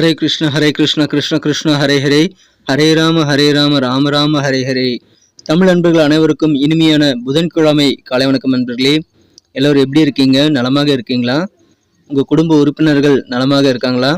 ஹரே கிருஷ்ண ஹரே கிருஷ்ண கிருஷ்ண கிருஷ்ண ஹரே ஹரே. ஹரே ராம ஹரே ராம ராம ராம ஹரே ஹரே. தமிழ் அன்பர்கள் அனைவருக்கும் இனிமையான புதன்கிழமை காலை வணக்கம் நண்பர்களே. எல்லோரும் எப்படி இருக்கீங்க? நலமாக இருக்கீங்களா? உங்கள் குடும்ப உறுப்பினர்கள் நலமாக இருக்காங்களா?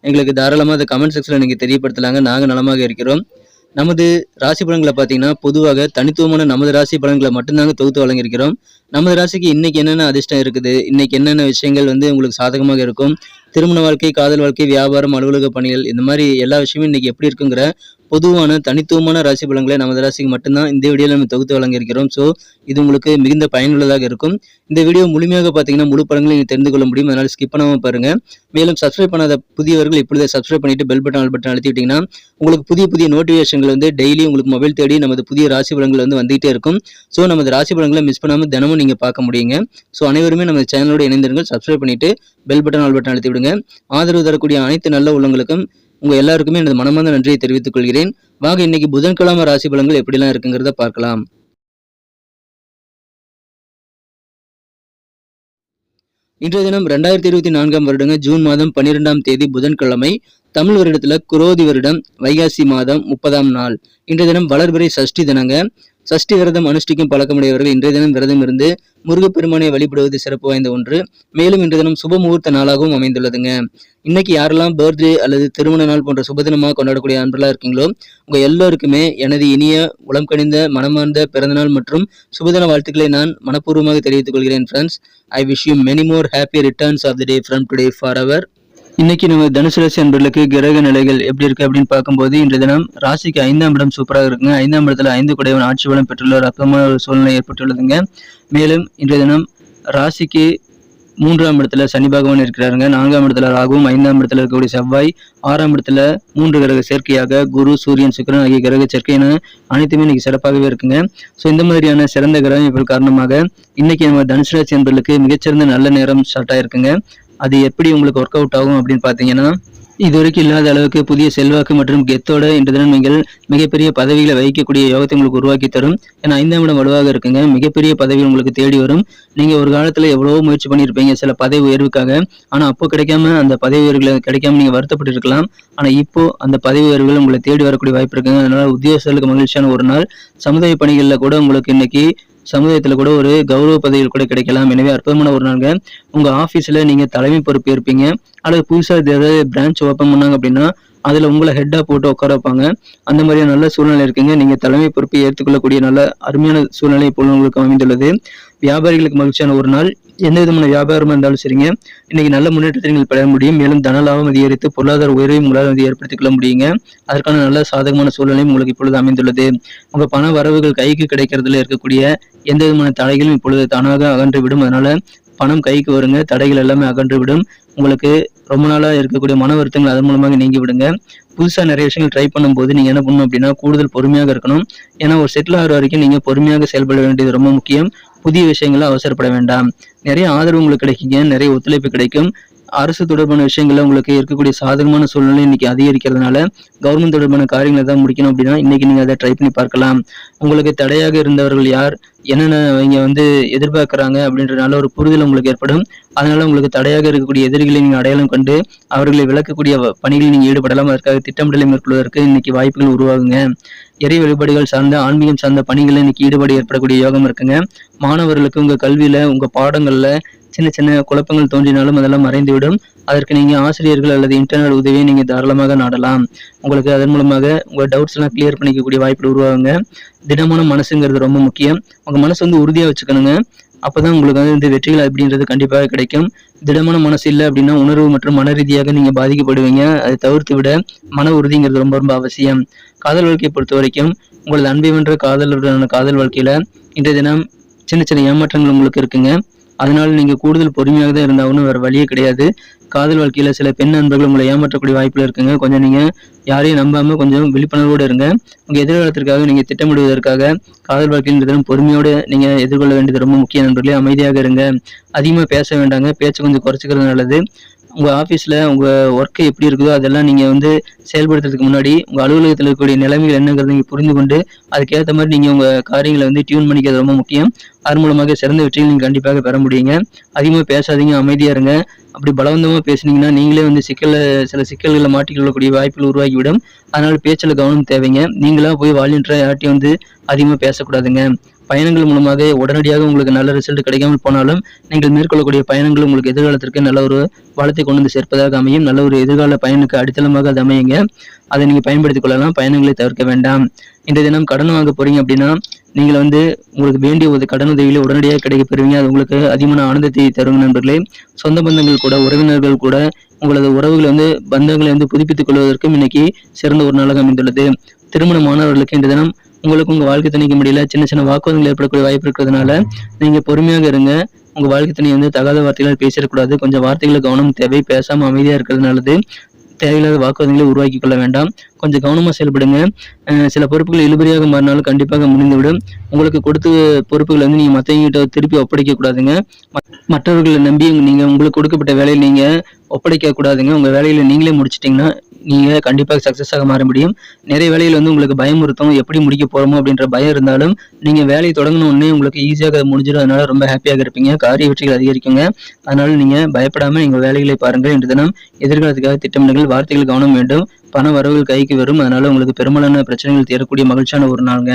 எங்களுக்கு தாராளமாக அதை கமெண்ட் செக்ஷனில் நீங்கள் தெரியப்படுத்தலாங்க. நாங்கள் நலமாக இருக்கிறோம். நமது ராசி பலன்களை பார்த்தீங்கன்னா பொதுவாக தனித்துவமான நமது ராசி பலன்களை மட்டும்தாங்க தொகுத்து வழங்கியிருக்கிறோம். நமது ராசிக்கு இன்னைக்கு என்னென்ன அதிர்ஷ்டம் இருக்குது? இன்னைக்கு என்னென்ன விஷயங்கள் வந்து உங்களுக்கு சாதகமாக இருக்கும்? திருமண வாழ்க்கை காதல் வாழ்க்கை வியாபாரம் அலுவலக பணிகள் இந்த மாதிரி எல்லா விஷயமும் இன்னைக்கு எப்படி இருக்குங்கிற பொதுவான தனித்துவமான ராசி பலன்களை நமது ராசிக்கு மட்டும்தான் இந்த வீடியோவில் நம்ம தொகுத்து வழங்கியிருக்கிறோம். ஸோ இது உங்களுக்கு மிகுந்த பயனுள்ளதாக இருக்கும். இந்த வீடியோ முழுமையாக பார்த்தீங்கன்னா முழு படங்களை நீங்கள் தெரிந்து கொள்ள முடியும். அதனால் ஸ்கிப் பண்ணாமல் பாருங்க. மேலும் சப்ஸ்கிரைப் பண்ணாத புதியவர்கள் இப்பொழுதே சப்ஸ்கிரைப் பண்ணிட்டு பெல் பட்டன் ஆல் பட்டன் அழுத்திட்டீங்கன்னா உங்களுக்கு புதிய புதிய நோட்டிஃபிகேஷன்கள் வந்து டெய்லி உங்களுக்கு மொபைல் தேடி நமது புதிய ராசி பலன்கள் வந்து வந்துகிட்டே இருக்கும். ஸோ நமது ராசி பலன்களை மிஸ் பண்ணாமல் தினமும் நீங்கள் பார்க்க முடியுங்க. ஸோ அனைவருமே நம்ம சேனலோடு இணைந்திருங்கள். சப்ஸ்கிரைப் பண்ணிவிட்டு பெல் பட்டன் ஆல் பட்டன் அழுத்தி விடுங்க. ஆதரவு தரக்கூடிய அனைத்து நல்ல உள்ளங்களுக்கும் உங்கள் எல்லாருக்குமே எனது மனமார்ந்த நன்றியை தெரிவித்துக் கொள்கிறேன். வாங்க இன்னைக்கு புதன்கிழமை ராசி பலன்கள் எப்படிலாம் இருக்குங்கிறத பார்க்கலாம். இன்றைய தினம் ரெண்டாயிரத்தி இருபத்தி நான்காம் வருடங்க ஜூன் மாதம் பன்னிரெண்டாம் தேதி புதன்கிழமை. தமிழ் வருடத்துல குரோதி வருடம் வைகாசி மாதம் முப்பதாம் நாள். இன்றைய தினம் வளர்பிறை சஷ்டி தினங்க. சஷ்டி விரதம் அனுஷ்டிக்கும் பழக்கமுடையவர்கள் இன்றைய தினம் விரதம் இருந்து முருகப்பெருமானை வழிபடுவது சிறப்பு வாய்ந்த ஒன்று. மேலும் இன்றைய தினம் சுப முகூர்த்த நாளாகவும் அமைந்துள்ளதுங்க. இன்னைக்கு யாரெல்லாம் பர்த்டே அல்லது திருமண நாள் போன்ற சுபதினமாக கொண்டாடக்கூடிய அன்பர்களாக இருக்கீங்களோ உங்க எல்லோருக்குமே எனது இனிய உளம் கணிந்த மனமார்ந்த பிறந்தநாள் மற்றும் சுபதின வாழ்த்துக்களை நான் மனப்பூர்வமாக தெரிவித்துக் கொள்கிறேன் friends I wish you many more happy returns of the day from today for our இன்னைக்கு நம்ம தனுசு ராசி அன்பர்களுக்கு கிரக நிலைகள் எப்படி இருக்கு அப்படின்னு பார்க்கும்போது இன்றைய தினம் ராசிக்கு ஐந்தாம் இடம் சூப்பராக இருக்குங்க. ஐந்தாம் இடத்துல ஐந்து குடையவன் ஆட்சி பலம் பெற்றுள்ள ஒரு அற்பமான ஒரு சூழ்நிலை ஏற்பட்டுள்ளதுங்க. மேலும் இன்றைய தினம் ராசிக்கு மூன்றாம் இடத்துல சனி பகவான் இருக்கிறாருங்க. நான்காம் இடத்துல ராகுவும் ஐந்தாம் இடத்துல இருக்கக்கூடிய செவ்வாய் ஆறாம் இடத்துல மூன்று கிரக சேர்க்கையாக குரு சூரியன் சுக்கிரன் ஆகிய கிரக சேர்க்கை என அனைத்துமே இன்னைக்கு சிறப்பாகவே இருக்குங்க. ஸோ இந்த மாதிரியான சிறந்த கிரகம் இப்போ காரணமாக இன்னைக்கு நம்ம தனுசு ராசி என்பர்களுக்கு மிகச்சிறந்த நல்ல நேரம் ஸ்டார்ட் ஆயிருக்குங்க. அது எப்படி உங்களுக்கு ஒர்க் அவுட் ஆகும் அப்படின்னு பார்த்தீங்கன்னா இதுவரைக்கும் இல்லாத அளவுக்கு புதிய செல்வாக்கு மற்றும் கெத்தோட இன்று தினம் நீங்கள் மிகப்பெரிய பதவிகளை வகிக்கக்கூடிய யோகத்தை உங்களுக்கு உருவாக்கி தரும். ஏன்னா ஐந்தாம் இடம் வலுவாக இருக்குங்க. மிகப்பெரிய பதவி உங்களுக்கு தேடி வரும். நீங்கள் ஒரு காலத்தில் எவ்வளவோ முயற்சி பண்ணியிருப்பீங்க சில பதவி உயர்வுக்காக. ஆனால் அப்போ கிடைக்காம அந்த பதவி உயர்வுகளை கிடைக்காம நீங்க வருத்தப்பட்டு இருக்கலாம் இப்போ அந்த பதவி உயர்வுகள் உங்களை தேடி வரக்கூடிய வாய்ப்பு இருக்குங்க. அதனால உத்தியோகஸ்தர்களுக்கு மகிழ்ச்சியான ஒரு நாள். சமுதாய பணிகளில் கூட உங்களுக்கு இன்னைக்கு சமுதாயத்துல கூட ஒரு கௌரவ பதவிகள் கூட கிடைக்கலாம். எனவே அற்புதமான ஒரு நாளுங்க. உங்க ஆபீஸ்ல நீங்க தலைமை பொறுப்பு இருப்பீங்க அல்லது புதுசா ஏதாவது பிரான்ச் ஓப்பன் பண்ணாங்க அப்படின்னா அதுல உங்களை ஹெட்டா போட்டு உட்கார வைப்பாங்க. அந்த மாதிரியான நல்ல சூழ்நிலை இருக்குங்க. நீங்க தலைமை பொறுப்பை ஏற்றுக்கொள்ளக்கூடிய நல்ல அருமையான சூழ்நிலை போல உங்களுக்கு அமைந்துள்ளது. வியாபாரிகளுக்கு மகிழ்ச்சியான ஒரு நாள். எந்த விதமான வியாபாரமாக இருந்தாலும் சரிங்க. இன்னைக்கு நல்ல முன்னேற்றத்தை நீங்கள் பெற முடியும். மேலும் தன லாபம் அதிகரித்து பொருளாதார உயர்வையும் உங்களால் வந்து ஏற்படுத்திக் கொள்ள முடியுங்க. அதற்கான நல்ல சாதகமான சூழ்நிலையும் உங்களுக்கு இப்பொழுது அமைந்துள்ளது. உங்கள் பண வரவுகள் கைக்கு கிடைக்கிறதுல இருக்கக்கூடிய எந்த விதமான தடைகளும் இப்பொழுது தானாக அகன்று விடும். அதனால பணம் கைக்கு வருங்க. தடைகள் எல்லாமே அகன்று விடும். உங்களுக்கு ரொம்ப நாளாக இருக்கக்கூடிய மன வருத்தங்கள் அதன் மூலமாக நீங்கி விடுங்க. புதுசாக நிறைய விஷயங்கள் ட்ரை பண்ணும்போது நீங்கள் என்ன பண்ணணும் அப்படின்னா கூடுதல் பொறுமையாக இருக்கணும். ஏன்னா ஒரு செட்டில் ஆகிற வரைக்கும் நீங்கள் பொறுமையாக செயல்பட வேண்டியது ரொம்ப முக்கியம். புதிய விஷயங்களை அவசரப்பட வேண்டாம். நிறைய ஆதரவு உங்களுக்கு கிடைக்குங்க நிறைய ஒத்துழைப்பு கிடைக்கும். அரசு தொடர்பான விஷயங்கள்ல உங்களுக்கு இருக்கக்கூடிய சாதகமான சூழ்நிலை இன்னைக்கு அதிகரிக்கிறதுனால கவர்மெண்ட் தொடர்பான காரியங்களை தான் முடிக்கணும் அப்படின்னா இன்னைக்கு நீங்க அதை ட்ரை பண்ணி பார்க்கலாம். உங்களுக்கு தடையாக இருந்தவர்கள் யார்? என்னென்ன இங்க வந்து எதிர்பார்க்குறாங்க அப்படின்ற ஒரு புரிதல் உங்களுக்கு ஏற்படும். அதனால உங்களுக்கு தடையாக இருக்கக்கூடிய எதிரிகளை நீங்க அடையாளம் கண்டு அவர்களை விளக்கக்கூடிய பணிகளில் நீங்க ஈடுபடலாம். அதற்காக திட்டமிடலை மேற்கொள்வதற்கு இன்னைக்கு வாய்ப்புகள் உருவாகுங்க. எரி வழிபாடுகள் சார்ந்த ஆன்மீகம் சார்ந்த பணிகளில் இன்னைக்கு ஈடுபாடு ஏற்படக்கூடிய யோகம் இருக்குங்க. மாணவர்களுக்கு உங்க கல்வியில உங்க பாடங்கள்ல சின்ன சின்ன குழப்பங்கள் தோன்றினாலும் அதெல்லாம் மறைந்துவிடும். அதற்கு நீங்க ஆசிரியர்கள் அல்லது இன்டர்னல் உதவியை நீங்க தாராளமாக நாடலாம். உங்களுக்கு அதன் மூலமாக உங்க டவுட்ஸ் எல்லாம் கிளியர் பண்ணிக்கக்கூடிய வாய்ப்பு உருவாகுங்க. திடமான மனசுங்கிறது ரொம்ப முக்கியம். உங்க மனசு வந்து உறுதியா வச்சுக்கணுங்க. அப்பதான் உங்களுக்கு வந்து இந்த வெற்றிகள் அப்படின்றது கண்டிப்பாக கிடைக்கும். திடமான மனசு இல்லை அப்படின்னா உணர்வு மற்றும் மன ரீதியாக நீங்க பாதிக்கப்படுவீங்க. அதை தவிர்த்து விட மன உறுதிங்கிறது ரொம்ப ரொம்ப அவசியம். காதல் வாழ்க்கையை பொறுத்த வரைக்கும் உங்களது அன்பை வென்ற காதலுடனான காதல் வாழ்க்கையில இன்றைய தினம் சின்ன சின்ன ஏமாற்றங்கள் உங்களுக்கு இருக்குங்க. அதனால நீங்க கூடுதல் பொறுமையாக தான் இருந்தாலும் வேற வழியே கிடையாது. காதல் வாழ்க்கையில சில பெண் நண்பர்கள் உங்களை ஏமாற்றக்கூடிய வாய்ப்புல இருக்குங்க. கொஞ்சம் நீங்க யாரையும் நம்பாம கொஞ்சம் விழிப்புணர்வோடு இருங்க. உங்க எதிர்காலத்திற்காக நீங்க திட்டமிடுவதற்காக காதல் வாழ்க்கைன்றதும் பொறுமையோடு நீங்க எதிர்கொள்ள வேண்டியது ரொம்ப முக்கிய நண்பர்களே அமைதியாக இருங்க. அதிகமாக பேச வேண்டாங்க. பேச்சு கொஞ்சம் குறைச்சிக்கிறது நல்லது. உங்கள் ஆஃபீஸில் உங்கள் ஒர்க்கு எப்படி இருக்குதோ அதெல்லாம் நீங்கள் வந்து செயல்படுத்துறதுக்கு முன்னாடி உங்கள் அலுவலகத்தில் இருக்கக்கூடிய நிலைமைகள் என்னங்கிறத நீங்கள் புரிந்து கொண்டு அதுக்கேற்ற மாதிரி நீங்கள் உங்கள் காரியங்களை வந்து டியூன் பண்ணிக்கிறது ரொம்ப முக்கியம். அதன் மூலமாக சிறந்த வெற்றியை நீங்கள் கண்டிப்பாக பெற முடியுங்க. அதிகமாக பேசாதீங்க அமைதியாக இருங்க. அப்படி பலவந்தமாக பேசுனீங்கன்னா நீங்களே வந்து சிக்கலில் சில சிக்கல்களில் மாட்டிக்கொள்ளக்கூடிய வாய்ப்புகள் உருவாகிவிடும். அதனால் பேச்சில் கவனம் தேவைங்க. நீங்களா போய் வாலியன்றாக யார்ட்டையும் வந்து அதிகமாக பேசக்கூடாதுங்க. பயணங்கள் மூலமாக உடனடியாக உங்களுக்கு நல்ல ரிசல்ட் கிடைக்காமல் போனாலும் நீங்கள் மேற்கொள்ளக்கூடிய பயணங்கள் உங்களுக்கு எதிர்காலத்திற்கு நல்ல ஒரு வளத்தை கொண்டு வந்து சேர்ப்பதாக அமையும். நல்ல ஒரு எதிர்கால பயனுக்கு அடித்தளமாக அது அமையுங்க. அதை நீங்கள் பயன்படுத்திக் கொள்ளலாம். பயணங்களை தவிர்க்க வேண்டாம். இன்றைய தினம் கடன் வாங்க போறீங்க அப்படின்னா நீங்கள் வந்து உங்களுக்கு வேண்டிய ஒரு கடன் உதவியில் உடனடியாக கிடைக்க பெறுவீங்க. அது உங்களுக்கு அதிகமான ஆனந்தத்தை தரும் நண்பர்களே. சொந்த பந்தங்கள் கூட உறவினர்கள் கூட உங்களது உறவுகளை வந்து பந்தங்களை வந்து புதுப்பித்துக் கொள்வதற்கும் இன்னைக்கு சிறந்த ஒரு நாளாக அமைந்துள்ளது. திருமணமானவர்களுக்கு இந்த தினம் உங்களுக்கு உங்க வாழ்க்கை தணிக்க முடியல சின்ன சின்ன வாக்குவாதங்கள் ஏற்படக்கூடிய வாய்ப்பு இருக்கிறதுனால நீங்க பொறுமையாக இருங்க. உங்க வாழ்க்கை துணை வந்து தகாத வார்த்தைகளால் பேசிடக்கூடாது கொஞ்சம் வார்த்தைகளை கவனம் தேவை. பேசாம அமைதியா இருக்கிறது நல்லது. தேவையில்லாத வாக்குவாதங்களை உருவாக்கி கொள்ள வேண்டாம். கொஞ்சம் கவனமா செயல்படுங்க. சில பொறுப்புகள் இழுபறியாக மாறினாலும் கண்டிப்பாக முடிந்துவிடும். உங்களுக்கு கொடுத்த பொறுப்புகளை வந்து நீங்க மற்றவங்க கிட்ட திருப்பி ஒப்படைக்க கூடாதுங்க. மற்றவர்களை நம்பி நீங்க உங்களுக்கு கொடுக்கப்பட்ட வேலையை நீங்க ஒப்படைக்க கூடாதுங்க. உங்க வேலையில நீங்களே முடிச்சிட்டீங்கன்னா நீங்கள் கண்டிப்பாக சக்சஸாக மாற முடியும். நிறைய வேலையில் வந்து உங்களுக்கு பயமுறுத்தும் எப்படி முடிக்க போகிறோமோ அப்படின்ற பயம் இருந்தாலும் நீங்கள் வேலையை தொடங்கின உடனே உங்களுக்கு ஈஸியாக அது முடிஞ்சிடும். அதனால் ரொம்ப ஹாப்பியாக இருப்பீங்க. காரிய வெற்றிகள் அதிகரிக்குங்க. அதனால் நீங்கள் பயப்படாமல் எங்கள் வேலைகளை பாருங்கள். இன்று தினம் எதிர்காலத்துக்காக திட்டமிடுங்கள். வார்த்தைகள் கவனம் வேண்டும். பண வரவுகள் கைக்கு வரும். அதனால் உங்களுக்கு பெரும்பாலான பிரச்சனைகள் தேரக்கூடிய மகிழ்ச்சியான ஒரு நாளுங்க.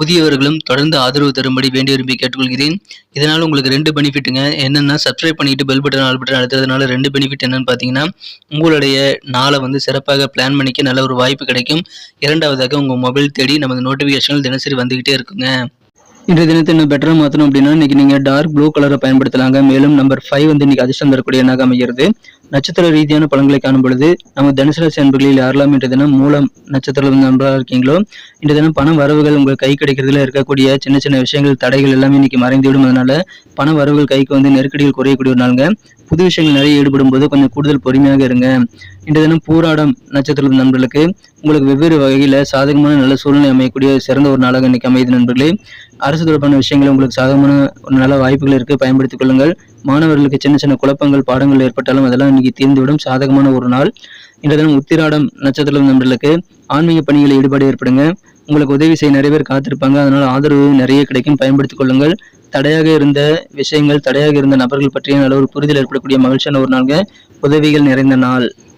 புதியவர்களும் தொடர்ந்து ஆதரவு தரும்படி வேண்டி விரும்பி கேட்டுக்கொள்கிறேன். இதனால் உங்களுக்கு ரெண்டு பெனிஃபிட்டுங்க. என்னென்னா சப்ஸ்கிரைப் பண்ணிட்டு பெல் பட்டன் ஆல் பட்டன் அழுத்துறதுனால ரெண்டு பெனிஃபிட் என்னன்னு பார்த்தீங்கன்னா உங்களுடைய நாளை வந்து சிறப்பாக பிளான் பண்ணிக்க நல்ல ஒரு வாய்ப்பு கிடைக்கும். இரண்டாவதாக உங்கள் மொபைல் தேடி நமது நோட்டிஃபிகேஷன்கள் தினசரி வந்துகிட்டே இருக்குங்க. இன்றைய தினத்தை இன்னும் பெட்டராக மாற்றணும் அப்படின்னா இன்றைக்கி நீங்கள் டார்க் ப்ளூ கலரை பயன்படுத்தலாங்க. மேலும் நம்பர் ஃபைவ் வந்து இன்றைக்கி அதிர்ஷ்டம் தரக்கூடிய எண்ணாக அமைகிறது. நட்சத்திர ரீதியான பலன்களை காணும் பொழுது நம்ம தனுசு ராசி அன்பர்களில் யாரெல்லாம் இன்று தினம் மூலம் நட்சத்திரம் நண்பராக இருக்கீங்களோ இன்று தினம் பண வரவுகள் உங்கள் கை கிடைக்கிறதுல இருக்கக்கூடிய சின்ன சின்ன விஷயங்கள் தடைகள் எல்லாமே இன்னைக்கு மறைந்துவிடும். அதனால பண வரவுகள் கைக்கு வந்து நெருக்கடிகள் குறையக்கூடிய ஒரு நாளுங்க. புது விஷயங்கள் நிறைய ஈடுபடும் போது கொஞ்சம் கூடுதல் பொறுமையாக இருங்க. இன்றைய தினம் பூராடம் நட்சத்திர நண்பர்களுக்கு உங்களுக்கு வெவ்வேறு வகையில் சாதகமான நல்ல சூழ்நிலை அமையக்கூடிய சிறந்த ஒரு நாளாக இன்னைக்கு அமையுது நண்பர்களே. அரசு தொடர்பான விஷயங்கள் உங்களுக்கு சாதகமான ஒரு நல்ல வாய்ப்புகள் இருக்கு. பயன்படுத்திக் கொள்ளுங்கள். மாணவர்களுக்கு சின்ன சின்ன குழப்பங்கள் பாடங்கள் ஏற்பட்டாலும் அதெல்லாம் இன்னைக்கு தீர்ந்துவிடும். சாதகமான ஒரு நாள். இன்றைய தினம் உத்திராடம் நட்சத்திரம் நண்பர்களுக்கு ஆன்மீக பணிகளில் ஈடுபாடு ஏற்படுங்க. உங்களுக்கு உதவி செய்ய நிறைய பேர் காத்திருப்பாங்க. அதனால ஆதரவு நிறைய கிடைக்கும். பயன்படுத்திக் கொள்ளுங்கள். தடையாக இருந்த விஷயங்கள் தடையாக இருந்த நபர்கள் பற்றிய நல்ல ஒரு புரிதல் ஏற்படக்கூடிய மகிழ்ச்சியான ஒரு நாளுங்க. உதவிகள் நிறைந்த நாள்.